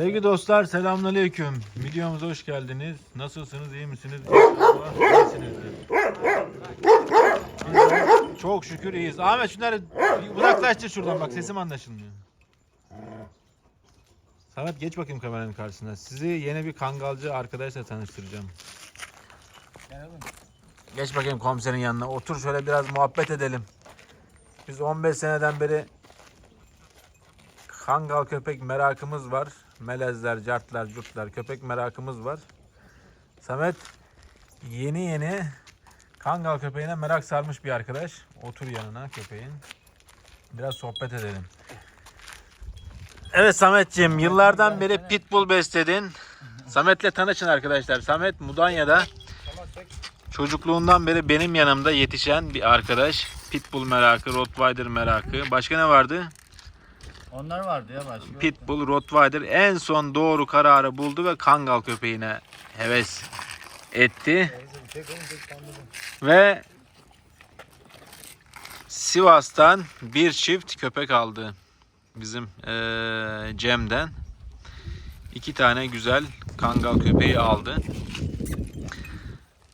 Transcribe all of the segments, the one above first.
Sevgili dostlar selamünaleyküm. Videomuza hoş geldiniz. Nasılsınız? iyi misiniz? Çok şükür iyiyiz. Ahmet şunları uzaklaştır şuradan bak sesim anlaşılmıyor. Samet geç bakayım kameranın karşısına. Sizi yeni bir kangalcı arkadaşla tanıştıracağım. Geç bakayım komiserin yanına. Otur şöyle biraz muhabbet edelim. Biz 15 seneden beri Kangal köpek merakımız var. Melezler, cartlar, curtlar köpek merakımız var. Samet yeni yeni Kangal köpeğine merak sarmış bir arkadaş. Otur yanına köpeğin. Biraz sohbet edelim. Evet Sametciğim yıllardan beri pitbull besledin. Samet'le tanışın arkadaşlar. Samet Mudanya'da çocukluğundan beri benim yanımda yetişen bir arkadaş. Pitbull merakı, Rottweiler merakı. Başka ne vardı? Onlar vardı ya başka. Pitbull, Rottweiler en son doğru kararı buldu ve Kangal köpeğine heves etti. Ve Sivas'tan bir çift köpek aldı. Bizim eee, Cem'den. iki tane güzel Kangal köpeği aldı.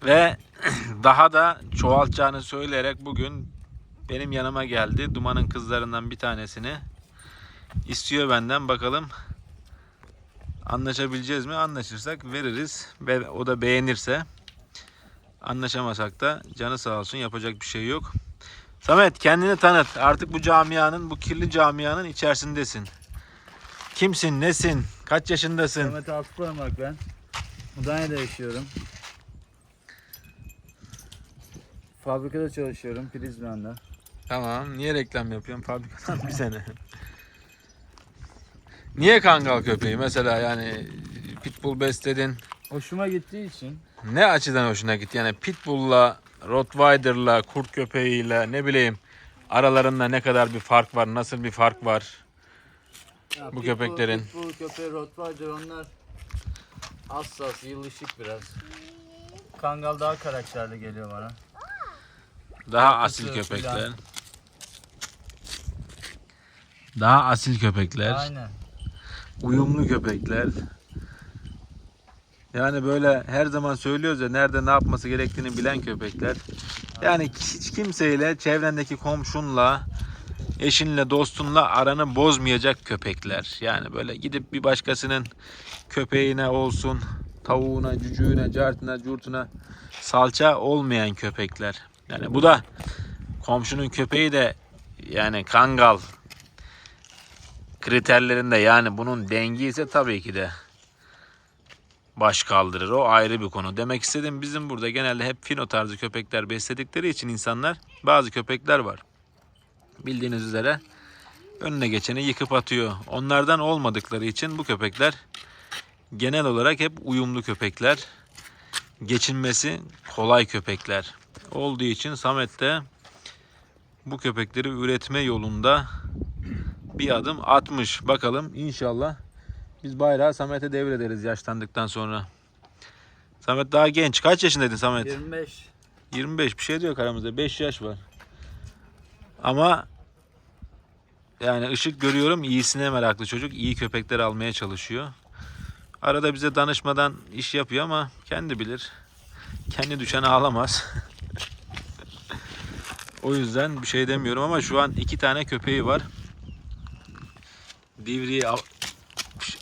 Ve daha da çoğaltacağını söyleyerek bugün benim yanıma geldi. Duman'ın kızlarından bir tanesini istiyor benden bakalım anlaşabileceğiz mi? Anlaşırsak veririz ve o da beğenirse anlaşamasak da canı sağ olsun yapacak bir şey yok. Samet kendini tanıt. Artık bu camianın, bu kirli camianın içerisindesin. Kimsin, nesin, kaç yaşındasın? Samet Altıparmak ben. Mudanya'da yaşıyorum. Fabrikada çalışıyorum Prizren'de. Tamam. Niye reklam yapıyorsun fabrikadan bir sene? Niye kangal köpeği mesela yani pitbull besledin? Hoşuma gittiği için Ne açıdan hoşuna gitti? Yani Pitbull'la, Rottweiler'la, kurt köpeğiyle ne bileyim aralarında ne kadar bir fark var, nasıl bir fark var? ya Bu Pitbull- köpeklerin. Pitbull köpeği, Rottweiler onlar hassas, yılışık biraz. Kangal daha karakterli geliyor bana. Daha Arkası asil köpekler. Daha asil köpekler, Aynen. Uyumlu köpekler. Yani böyle her zaman söylüyoruz ya nerede ne yapması gerektiğini bilen köpekler. Yani hiç kimseyle çevrendeki komşunla, eşinle, dostunla aranı bozmayacak köpekler. Yani böyle gidip bir başkasının köpeğine olsun, tavuğuna, cücüğüne, cartına, curtuna salça olmayan köpekler. Yani bu da komşunun köpeği de yani kangal kriterlerinde yani bunun dengi ise tabii ki de baş kaldırır. O ayrı bir konu. Demek istediğim bizim burada genelde hep fino tarzı köpekler besledikleri için insanlar bazı köpekler var. Bildiğiniz üzere önüne geçeni yıkıp atıyor. Onlardan olmadıkları için bu köpekler genel olarak hep uyumlu köpekler. Geçinmesi kolay köpekler. Olduğu için Samet de bu köpekleri üretme yolunda bir adım atmış. Bakalım inşallah biz bayrağı Samet'e devrederiz yaşlandıktan sonra. Samet daha genç. Kaç yaşındaydın Samet? 25. 25 bir şey diyor aramızda. 5 yaş var. Ama yani ışık görüyorum iyisine meraklı çocuk. iyi köpekler almaya çalışıyor. Arada bize danışmadan iş yapıyor ama kendi bilir. Kendi düşen ağlamaz. o yüzden bir şey demiyorum ama şu an iki tane köpeği var. Divriği Ap-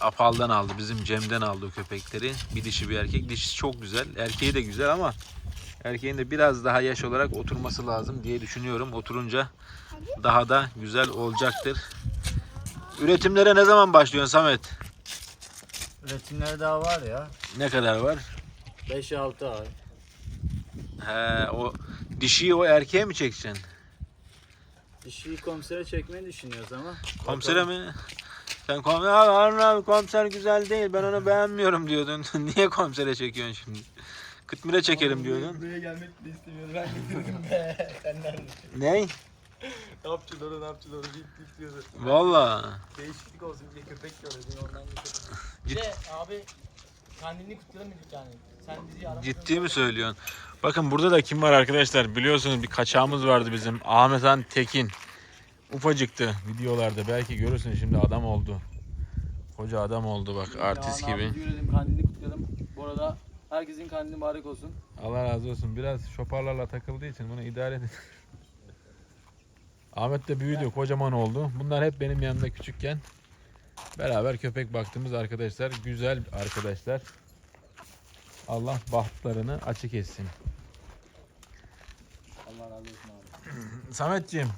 Apal'dan aldı. Bizim Cem'den aldı o köpekleri. Bir dişi bir erkek. Dişisi çok güzel. Erkeği de güzel ama erkeğin de biraz daha yaş olarak oturması lazım diye düşünüyorum. Oturunca daha da güzel olacaktır. Üretimlere ne zaman başlıyorsun Samet? Üretimleri daha var ya. Ne kadar var? 5-6 ay. He, o dişiyi o erkeğe mi çekeceksin? Dişiyi komisere çekmeyi düşünüyoruz ama. Komisere Bakalım. mi? Sen komiser, abi Harun abi komiser güzel değil ben onu beğenmiyorum diyordun. Niye komisere çekiyorsun şimdi? Kıtmire çekelim diyordun. Buraya gelmek de istemiyordu. Ben gidiyordum be. Sen neredesin? Ney? Ne yapacaksın onu ne yapacaksın onu deyip deyip diyordu. Valla. Değişiklik olsun diye köpek gördüm ondan getirdim. Bir de abi kendini kutlayamadık yani. Sen bizi aramadın. Ciddi mi söylüyorsun? Bakın burada da kim var arkadaşlar? Biliyorsunuz bir kaçağımız vardı bizim. Ahmet Han Tekin. Ufacıktı videolarda. Belki görürsünüz şimdi adam oldu. Koca adam oldu bak artist Kaan gibi. yürüyelim kandilini kutlayalım. Bu arada herkesin kandili mübarek olsun. Allah razı olsun. Biraz şoparlarla takıldığı için bunu idare edin. Ahmet de büyüdü, kocaman oldu. Bunlar hep benim yanımda küçükken beraber köpek baktığımız arkadaşlar. Güzel arkadaşlar. Allah bahtlarını açık etsin. Allah razı olsun abi. Sametciğim,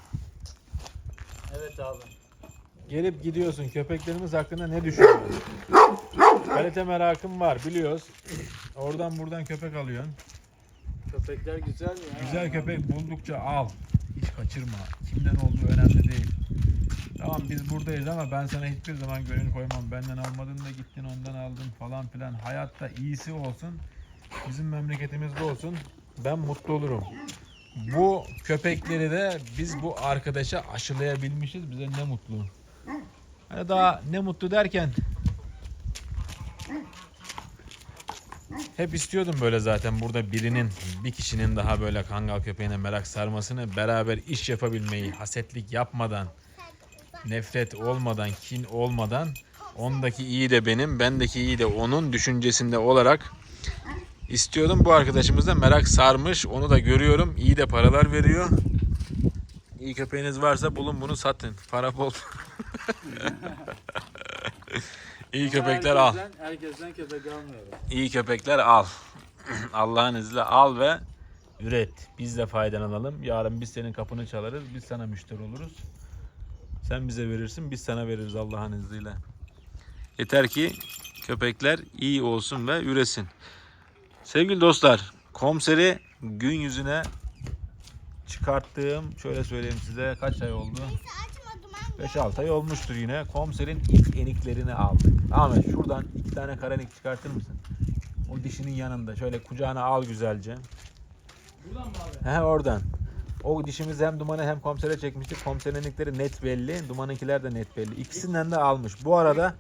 Evet abi. gelip gidiyorsun. Köpeklerimiz hakkında ne düşünüyorsun? Kalite merakım var biliyoruz. Oradan buradan köpek alıyorsun. Köpekler güzel mi ya? Güzel köpek buldukça al. Hiç kaçırma. Kimden olduğu önemli değil. Tamam biz buradayız ama ben sana hiçbir zaman gönül koymam. Benden almadın da gittin ondan aldın falan filan. Hayatta iyisi olsun. Bizim memleketimizde olsun. Ben mutlu olurum. Bu köpekleri de biz bu arkadaşa aşılayabilmişiz. Bize ne mutlu. Hani daha ne mutlu derken Hep istiyordum böyle zaten burada birinin, bir kişinin daha böyle kangal köpeğine merak sarmasını, beraber iş yapabilmeyi, hasetlik yapmadan, nefret olmadan, kin olmadan, ondaki iyi de benim, bendeki iyi de onun düşüncesinde olarak istiyordum. Bu arkadaşımız da merak sarmış, onu da görüyorum. İyi de paralar veriyor. İyi köpeğiniz varsa bulun bunu satın. Para bol. iyi köpekler al. herkesten, köpek almıyorum. İyi köpekler al. Allah'ın izniyle al ve üret. Biz de faydalanalım. Yarın biz senin kapını çalarız. Biz sana müşteri oluruz. Sen bize verirsin. Biz sana veririz Allah'ın izniyle. Yeter ki köpekler iyi olsun ve üresin. Sevgili dostlar, komiseri gün yüzüne çıkarttığım şöyle söyleyeyim size kaç ay oldu? 5-6 ay olmuştur yine. Komiserin ilk eniklerini aldık. Ahmet şuradan iki tane karenik çıkartır mısın? O dişinin yanında. Şöyle kucağına al güzelce. Buradan mı abi? He oradan. O dişimiz hem dumanı hem komisere çekmiştik. Komiserin enikleri net belli. Dumanınkiler de net belli. İkisinden de almış. Bu arada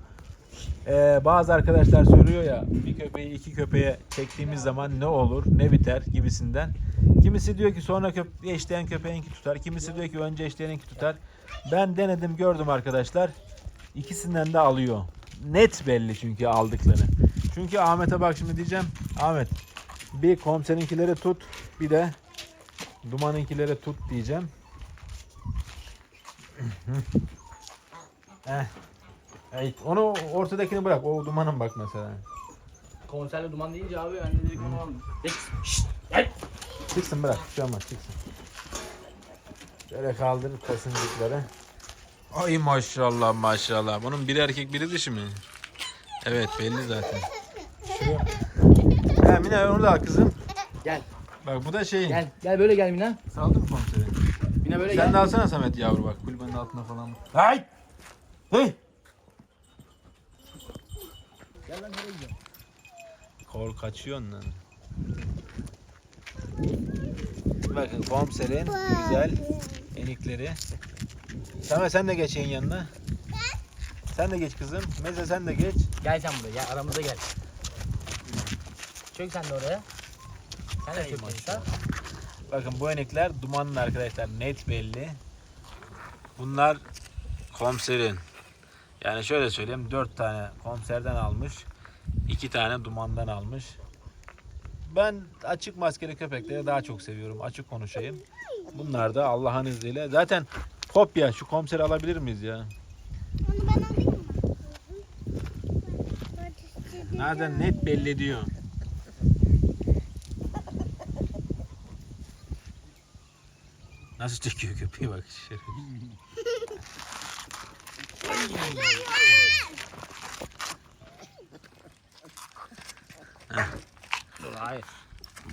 eee, bazı arkadaşlar soruyor ya bir köpeği iki köpeğe çektiğimiz zaman ne olur ne biter gibisinden. Kimisi diyor ki sonra köp eşleyen köpeğinki tutar. Kimisi diyor ki önce eşleyeninki tutar. Ben denedim gördüm arkadaşlar. İkisinden de alıyor. Net belli çünkü aldıkları. Çünkü Ahmet'e bak şimdi diyeceğim. Ahmet bir komiserinkileri tut bir de dumanınkileri tut diyeceğim. eh. Evet, onu ortadakini bırak. O dumanın bak mesela. Konserle duman deyince abi ben de dedik onu aldım. Geç. Şşt. Gel. Çıksın bırak. Bir şey olmaz çıksın. Şöyle kaldır kasıncıkları. Ay maşallah maşallah. Bunun biri erkek biri dişi mi? Evet belli zaten. Şuraya. He Mine onu da al kızım. Gel. Bak bu da şeyin. Gel. Gel böyle gel Mina. Saldın mı komiseri? Mina böyle Sen gel. de alsana Samet yavru bak kulübenin altına falan. Hay! Hey! Gel lan nereye gidiyorsun? Kor kaçıyorsun lan. Bakın komiserin güzel enikleri. Samet sen de geç yayın yanına. Sen de geç kızım. Meze sen de geç. Gel sen buraya. Gel aramıza gel. Çök sen de oraya. Sen de çök maşallah. Bakın bu enekler dumanlı arkadaşlar net belli. Bunlar komiserin. Yani şöyle söyleyeyim 4 tane komiserden almış. 2 tane dumandan almış. Ben açık maskeli köpekleri daha çok seviyorum. Açık konuşayım. Bunlar da Allah'ın izniyle. Zaten kopya şu komiseri alabilir miyiz ya? Onu ben alayım mı? Nereden net belli ediyor. Nasıl çekiyor köpeği bak. şerefsiz. Hayır.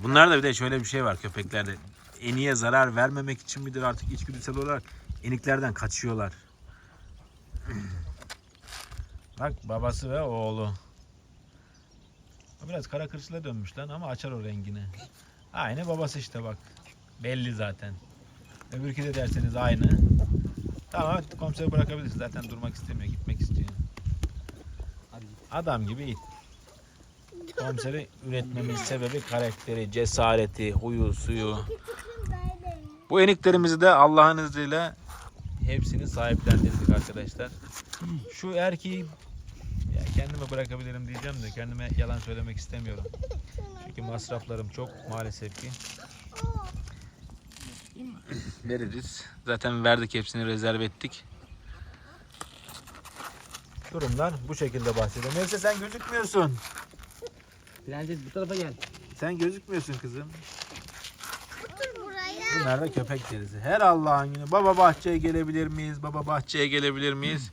Bunlarda bir de şöyle bir şey var köpeklerde. Eniye zarar vermemek için midir artık içgüdüsel olarak eniklerden kaçıyorlar. Bak babası ve oğlu. Biraz kara kırçıla dönmüş lan ama açar o rengini. Aynı babası işte bak. Belli zaten. Öbürkü de derseniz aynı. Tamam komiseri bırakabilirsin. Zaten durmak istemiyor. Gitmek istiyor. Adam gibi it. Komiseri üretmemin sebebi karakteri, cesareti, huyu, suyu. Bu eniklerimizi de Allah'ın izniyle hepsini sahiplendirdik arkadaşlar. Şu erkeği kendime bırakabilirim diyeceğim de kendime yalan söylemek istemiyorum. Çünkü masraflarım çok maalesef ki. Veririz. Zaten verdik hepsini rezerv ettik. Durumlar bu şekilde bahsediyor. Neyse sen gözükmüyorsun. Prenses bu tarafa gel. Sen gözükmüyorsun kızım. Otur buraya. Bunlar da köpek derisi. Her Allah'ın günü baba bahçeye gelebilir miyiz? Baba bahçeye gelebilir miyiz?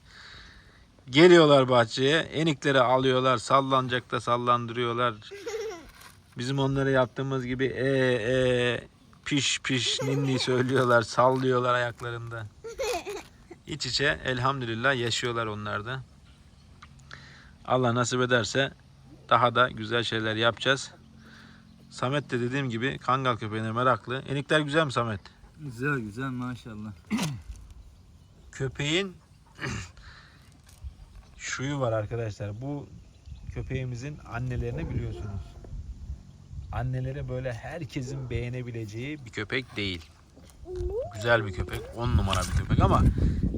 Geliyorlar bahçeye. Enikleri alıyorlar. Sallanacak da sallandırıyorlar. Bizim onlara yaptığımız gibi e e piş piş ninni söylüyorlar. Sallıyorlar ayaklarında. İç içe elhamdülillah yaşıyorlar onlar da. Allah nasip ederse daha da güzel şeyler yapacağız. Samet de dediğim gibi kangal köpeğine meraklı. Enikler güzel mi Samet? Güzel güzel maşallah. Köpeğin şuyu var arkadaşlar. Bu köpeğimizin annelerini biliyorsunuz. Anneleri böyle herkesin beğenebileceği bir köpek değil. Güzel bir köpek. 10 numara bir köpek ama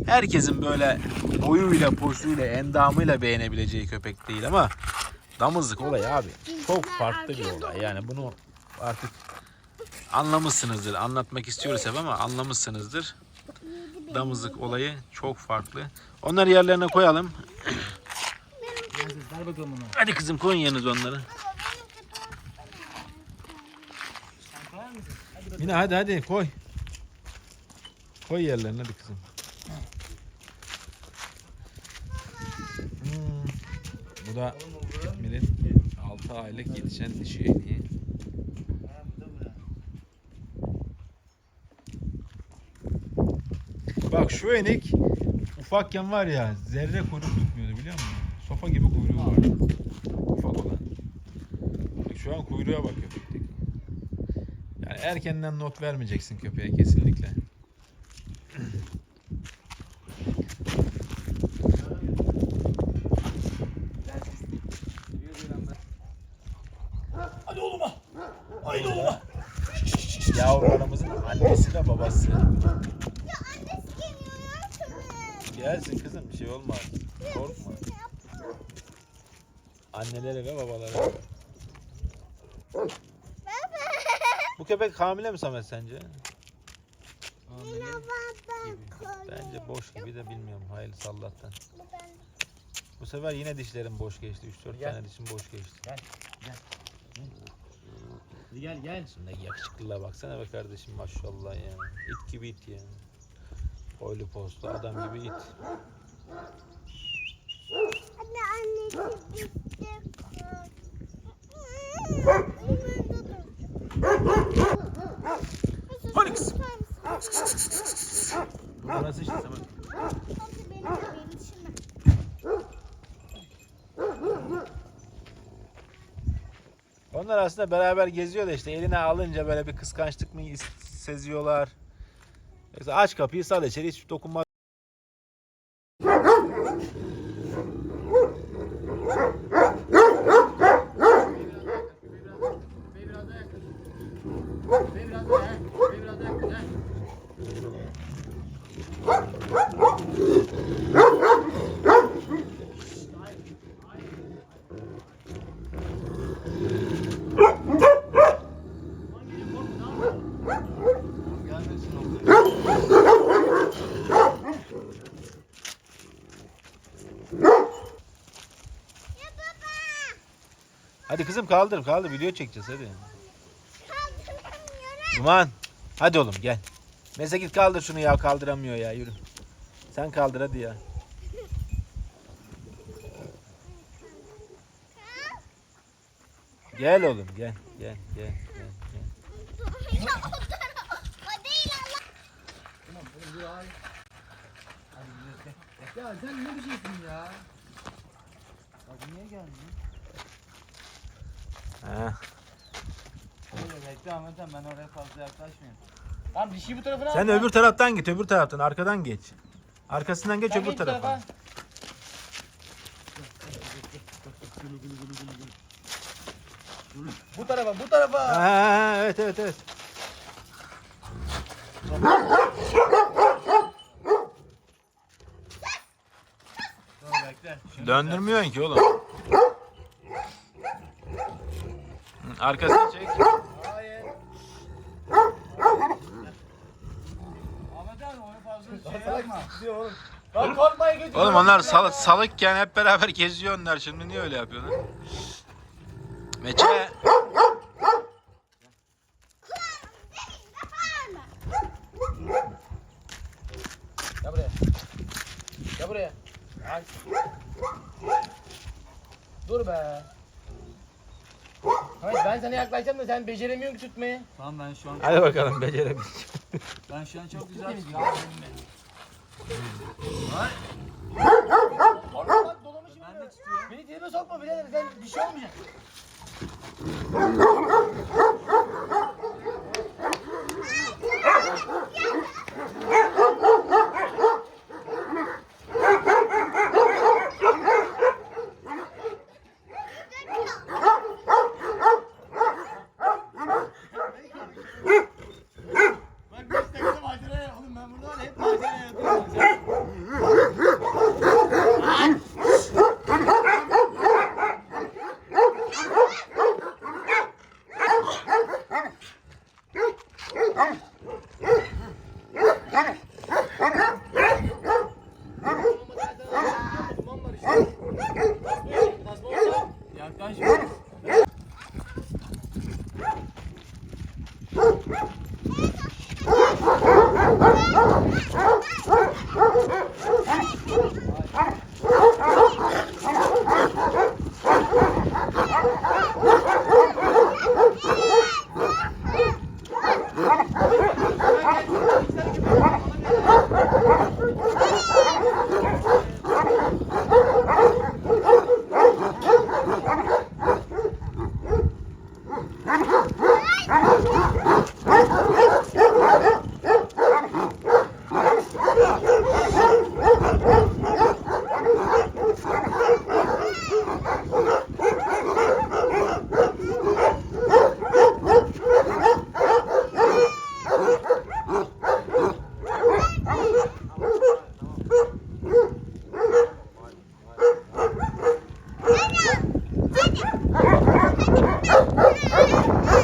herkesin böyle boyuyla, posuyla, endamıyla beğenebileceği köpek değil ama damızlık olayı abi. Çok farklı bir olay. Yani bunu artık anlamışsınızdır. Anlatmak istiyoruz hep ama anlamışsınızdır. Damızlık olayı çok farklı. Onları yerlerine koyalım. Hadi kızım koyun yerinize onları. Sen koyar mısın? Hadi hadi koy. Koy yerlerine hadi kızım. Hmm. Bu da İkmir'in 6 aylık yetişen dişi eniği. Ha, bu da bura. Bak şu enik ufakken var ya zerre kuyruk tutmuyordu biliyor musun? Sofa gibi kuyruğu vardı. Ufak olan. Şu an kuyruğa bak köpekteki. Yani erkenden not vermeyeceksin köpeğe kesinlikle. Yavrularımızın annesi ve babası. Ya annesi geliyor yardım Gelsin kızım bir şey olmaz. Korkma. Anneleri ve babaları. Bu köpek hamile mi Samet sence? Bence boş gibi de bilmiyorum. Hayırlısı Allah'tan. Bu sefer yine dişlerim boş geçti. 3-4 Gel. tane dişim boş geçti. Hadi gel gel. Şimdi yakışıklılığa baksana be kardeşim maşallah ya. İt gibi it ya. Boylu postlu adam gibi it. Anne annesi bitti. Hadi kızım. Bu nasıl işte Samet? Onlar aslında beraber geziyor da işte eline alınca böyle bir kıskançlık mı seziyorlar. Mesela aç kapıyı sal içeri hiç dokunma. Kızım kaldır kaldır video çekeceğiz hadi. Kaldıramıyorum. Duman. Hadi oğlum gel. Mesela git kaldır şunu ya kaldıramıyor ya yürü. Sen kaldır hadi ya. Gel oğlum gel gel gel gel. gel. Ya sen ne diyeceksin ya? Bak niye geldin? Ha. Öyle bekle Ahmet'im ben oraya fazla yaklaşmıyorum. Tamam dişi bu tarafına Sen öbür taraftan git öbür taraftan arkadan geç. Arkasından geç öbür tarafa. Bu tarafa bu tarafa. Ha, ha, ha, evet evet evet. bekle. Şunu Döndürmüyorsun ki oğlum. Hı, Arkasını çek. Hayır. Abi onu fazla şey yapma. Lan korkmaya götür. Oğlum onlar sal salıkken hep beraber geziyor onlar şimdi niye öyle yapıyorlar? Meçe. Gel buraya. Gel buraya. Ay. Dur be. Hayır ben sana yaklaşacağım da sen beceremiyorsun ki tutmayı. Tamam ben şu an Hadi bakalım becerelim. ben şu an çok güzel tutuyorum. Orada bak dolamış Ben de beni. tutuyorum. Beni tribe sokma birader sen bir şey olmayacak.